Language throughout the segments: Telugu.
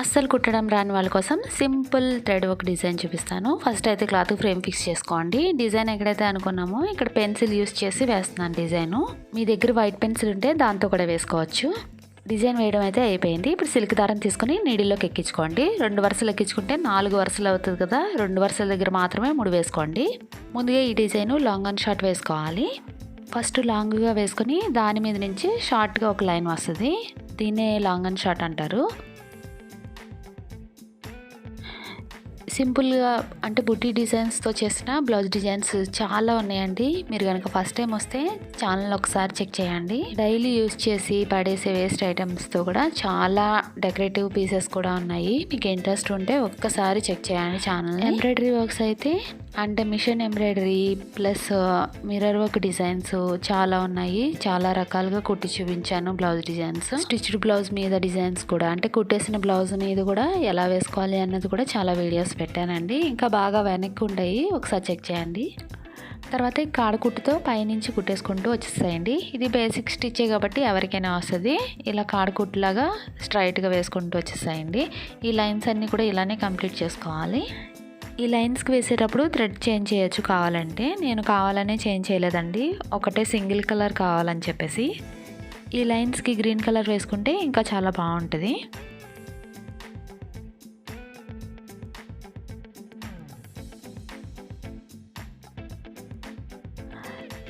అస్సలు కుట్టడం రాని వాళ్ళ కోసం సింపుల్ థ్రెడ్ ఒక డిజైన్ చూపిస్తాను. ఫస్ట్ అయితే క్లాత్ ఫ్రేమ్ ఫిక్స్ చేసుకోండి. డిజైన్ ఎక్కడైతే అనుకున్నామో ఇక్కడ పెన్సిల్ యూస్ చేసి వేస్తున్నాను డిజైను. మీ దగ్గర వైట్ పెన్సిల్ ఉంటే దాంతో కూడా వేసుకోవచ్చు. డిజైన్ వేయడం అయితే అయిపోయింది. ఇప్పుడు సిల్క్ దారం తీసుకుని నీడిల్లోకి ఎక్కించుకోండి. రెండు వరుసలు ఎక్కించుకుంటే నాలుగు వరుసలు అవుతుంది కదా. రెండు వరుసల దగ్గర మాత్రమే మూడు వేసుకోండి. ముందుగా ఈ డిజైన్ లాంగ్ అండ్ షార్ట్ వేసుకోవాలి. ఫస్ట్ లాంగ్గా వేసుకొని దాని మీద నుంచి షార్ట్గా ఒక లైన్ వస్తుంది. దీన్నే లాంగ్ అండ్ షార్ట్ అంటారు. సింపుల్గా అంటే బుట్టి డిజైన్స్తో చేసిన బ్లౌజ్ డిజైన్స్ చాలా ఉన్నాయండి. మీరు కనుక ఫస్ట్ టైం వస్తే ఛానల్ ఒకసారి చెక్ చేయండి. డైలీ యూస్ చేసి పడేసే వేస్ట్ ఐటమ్స్తో కూడా చాలా డెకరేటివ్ పీసెస్ కూడా ఉన్నాయి. మీకు ఇంట్రెస్ట్ ఉంటే ఒక్కసారి చెక్ చేయండి ఛానల్ ఎంబ్రాయిడరీ వర్క్స్ అయితే అంటే machine embroidery plus mirror work designs చాలా ఉన్నాయి. చాలా రకాలుగా కుట్టి చూపించాను బ్లౌజ్ డిజైన్స్. స్టిచ్డ్ బ్లౌజ్ మీద డిజైన్స్ కూడా అంటే కుట్టేసిన బ్లౌజ్ మీద కూడా ఎలా వేసుకోవాలి అన్నది కూడా చాలా వీడియోస్ పెట్టానండి. ఇంకా బాగా వెనక్కి ఉంటాయి ఒకసారి చెక్ చేయండి. తర్వాత ఈ కాడకుట్టుతో పైనుంచి కుట్టేసుకుంటూ వచ్చేస్తాయండి ఇది బేసిక్ స్టిచ్చే కాబట్టి ఎవరికైనా వస్తుంది. ఇలా కాడకుట్టులాగా స్ట్రైట్గా వేసుకుంటూ వచ్చేస్తాయండి ఈ లైన్స్ అన్నీ కూడా ఇలానే కంప్లీట్ చేసుకోవాలి. ఈ లైన్స్కి వేసేటప్పుడు థ్రెడ్ చేంజ్ చేయొచ్చు కావాలంటే. నేను కావాలనే చేంజ్ చేయలేదండి. ఒకటే సింగిల్ కలర్ కావాలని చెప్పేసి. ఈ లైన్స్కి గ్రీన్ కలర్ వేసుకుంటే ఇంకా చాలా బాగుంటుంది.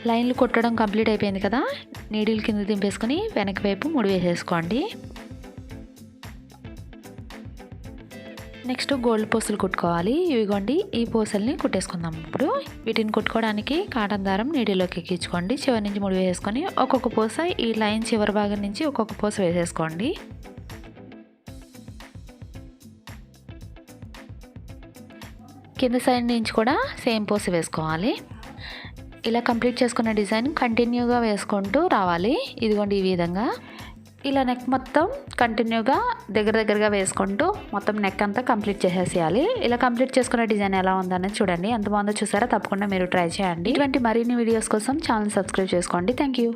లైన్లు కొట్టడం కంప్లీట్ అయిపోయింది కదా. నీడిల్ కింద దింపేసుకొని వెనక వైపు ముడి వేసేసుకోండి. నెక్స్ట్ గోల్డ్ పూసలు కుట్టుకోవాలి. ఇవిగోండి ఈ పూసల్ని కుట్టేసుకుందాం. ఇప్పుడు వీటిని కుట్టుకోవడానికి కాటన్ దారం నీటిలోకి ఎక్కించుకోండి. చివరి నుంచి ముడి వేసుకొని ఒక్కొక్క పూస ఈ లైన్ చివరి భాగం నుంచి ఒక్కొక్క పూస వేసేసుకోండి. కింద సైడ్ నుంచి కూడా సేమ్ పూస వేసుకోవాలి. ఇలా కంప్లీట్ చేసుకున్న డిజైన్ కంటిన్యూగా వేసుకుంటూ రావాలి. ఇదిగోండి ఈ విధంగా. ఇలా నెక్ మొత్తం కంటిన్యూగా దగ్గర దగ్గరగా వేసుకుంటూ మొత్తం నెక్ అంతా కంప్లీట్ చేసేసేయాలి. ఇలా కంప్లీట్ చేసుకునే డిజైన్ ఎలా ఉందనేది చూడండి. ఎంత బాగుందో చూసారా? తప్పకుండా మీరు ట్రై చేయండి. ఇటువంటి మరిన్ని వీడియోస్ కోసం ఛానల్ సబ్స్క్రైబ్ చేసుకోండి. Thank you